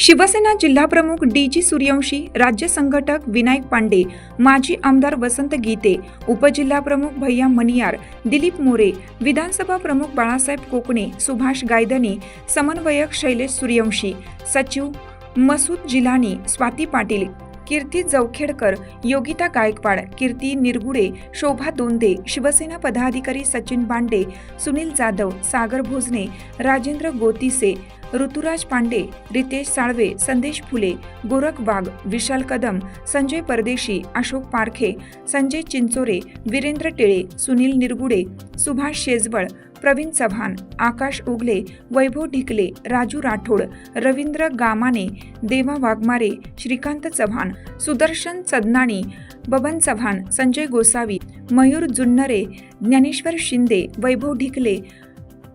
शिवसेना जिल्हाप्रमुख D G Suryavanshi राज्य संघटक विनायक पांडे माजी आमदार वसंत गीते उपजिल्हाप्रमुख भैया मनियार दिलीप मोरे विधानसभा प्रमुख बाळासाहेब कोकणे सुभाष गायदनी समन्वयक शैलेश सूर्यवंशी सचिव मसूद जिलानी स्वाती पाटील कीर्ती जवखेडकर योगिता गायकवाड कीर्ती निरगुडे शोभा दोंदे शिवसेना पदाधिकारी सचिन बांडे सुनील जाधव सागर भोजने राजेंद्र गोतीसे ऋतुराज पांडे रितेश साळवे संदेश फुले गोरख वाघ विशाल कदम संजय परदेशी अशोक पारखे संजय चिंचोरे वीरेंद्र टिळे सुनील निरगुडे सुभाष शेजवळ प्रवीण चव्हाण आकाश उगले वैभव ढिकले राजू राठोड रवींद्र गामाने देवा वाघमारे श्रीकांत चव्हाण सुदर्शन सदनाणी बबन चव्हाण संजय गोसावी मयूर जुन्नरे ज्ञानेश्वर शिंदे वैभव ढिकले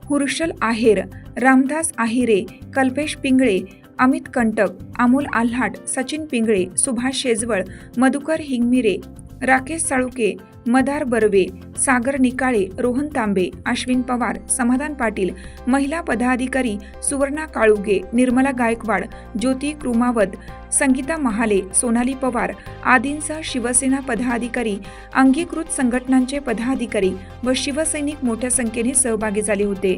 हुर्शल आहेर रामदास आहिरे कल्पेश पिंगळे अमित कंटक अमोल आल्हाट सचिन पिंगळे सुभाष शेजवळ मधुकर हिंगमिरे राकेश साळुके मदार बर्वे सागर निकाळे रोहन तांबे अश्विन पवार समाधान पाटील महिला पदाधिकारी सुवर्णा काळुगे निर्मला गायकवाड ज्योती कृमावत संगीता महाले सोनाली पवार आदींसह शिवसेना पदाधिकारी अंगीकृत संघटनांचे पदाधिकारी व शिवसैनिक मोठ्या संख्येने सहभागी झाले होते.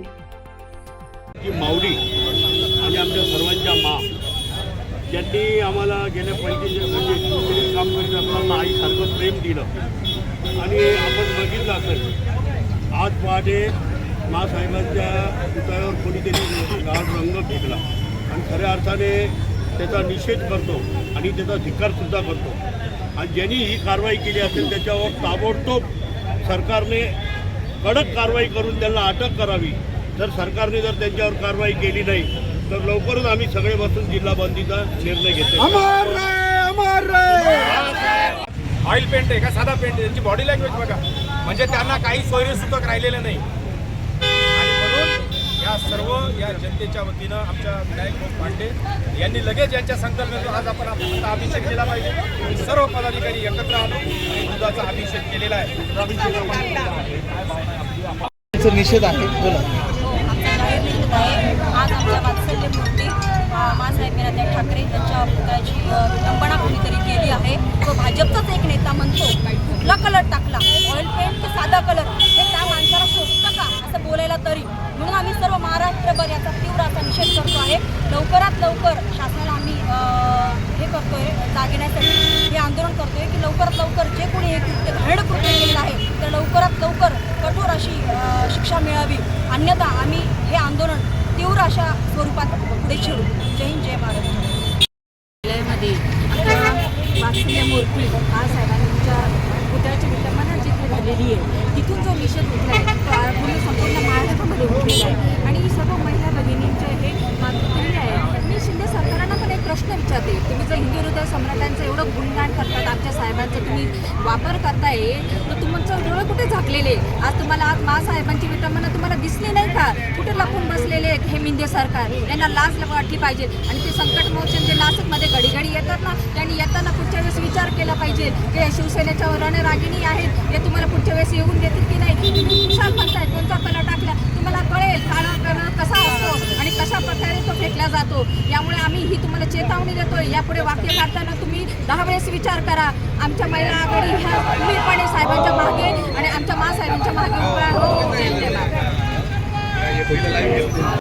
माऊली आणि आमच्या सर्वांच्या मा ज्यांनी आम्हाला गेल्या पंचवीस काम करीत असताना आईसारखं प्रेम दिलं. आणि आपण बघितलं असेल आज पहाटे मासाहेबांच्या पुतळ्यावर कोणीतरी गाड रंग फेकला. आणि खऱ्या अर्थाने त्याचा निषेध करतो आणि त्याचा धिक्कारसुद्धा करतो. आणि ज्यांनी ही कारवाई केली असेल त्याच्यावर ताबडतोब सरकारने कडक कारवाई करून त्यांना अटक करावी. जर सरकारने जर त्यांच्यावर कारवाई केली नाही तर लवकरच आम्ही सगळे बसून जिल्हा बंदीचा निर्णय घेतो अमर रे अमर रे! ऑइल पेंट आहे का साधा पेंट आहे? त्यांची बॉडी लँग्वेज बघा. म्हणजे त्यांना काही सोयीसुतक राहिलेलं नाही. आणि म्हणून या सर्व या जनतेच्या वतीनं आमच्या विनायक भाऊ पांडे यांनी लगेच यांच्या संकल्पनेतून आज आपण आता अभिषेक केला पाहिजे. सर्व पदाधिकारी एकत्र आलो आणि दुधाचा अभिषेक केलेला आहे. निषेध आहे. बोला. आज आमच्या वात्सल्य मूर्ती ठाकरे त्यांच्या पुतळ्याची कंपना विटंबना कोणीतरी केली आहे? व भाजपचाच एक नेता म्हणतो कुठला कलर टाकला? ऑइल पेंट की साधा कलर? हे त्या माणसाला शोधतं का? असं बोलायला तरी. म्हणून आम्ही सर्व महाराष्ट्रभर याचा तीव्र असा निषेध करतो आहे. लवकरात लवकर शासनाला आम्ही हे करतोय जाग हे आंदोलन करतोय की लवकरात लवकर जे कोणी हे कृत्य घाण कृत्य केलेलं आहे तर लवकरात लवकर कठोर अशी शिक्षा मिळावी. अन्यथा आम्ही अशा स्वरूपात पुढे छेडू जय हिंद जय महाराष्ट्रमध्ये वात्सल्य मूर्ती बाळासाहेबांच्या पुतळ्याची विटंबना जिथे झालेली आहे तिथून जो निषेध उठला आहे तो पूर्ण संपूर्ण महाराष्ट्रामध्ये उठलेला आहे. आणि ही सर्व महिला भगिनींचे हे केलेली आहे मी शिंदे सरकारांना पण एक प्रश्न विचारते. तुम्ही जर हिंदू हृदय सम्राटांचं एवढं गुणगान करतात आमच्या साहेबांचं तुम्ही वापर करताय तर तुमचं डोळे कुठे झाकलेले? आज तुम्हाला आज महासाहेबांची विटंबना तुम्हाला दिसली नाही का? कुठे लपून बसलेले हे मिंदे सरकार? यांना लाज वाटली पाहिजे. आणि ते संकट मोचन जे नाशिकमध्ये घडी घडी येतात ना त्यांनी येताना पुढच्या वेळेस विचार केला पाहिजे. की या शिवसेनेच्या रणरागिणी आहेत. हे तुम्हाला पुढच्या वेळेस येऊन देतील की नाही? तुम्ही म्हणताय कोणता कला टाकला? तुम्हाला कळेल काळा कसा असतो आणि केला जातो. यामुळे आम्ही ही तुम्हाला चेतावणी देतोय. यापुढे वाक्य काढताना तुम्ही दहा वेळेस विचार करा. आमच्या महिला आघाडी ह्या पूर्णपणे साहेबांच्या मागे आणि आमच्या मासाहेबांच्या मागे उभ्या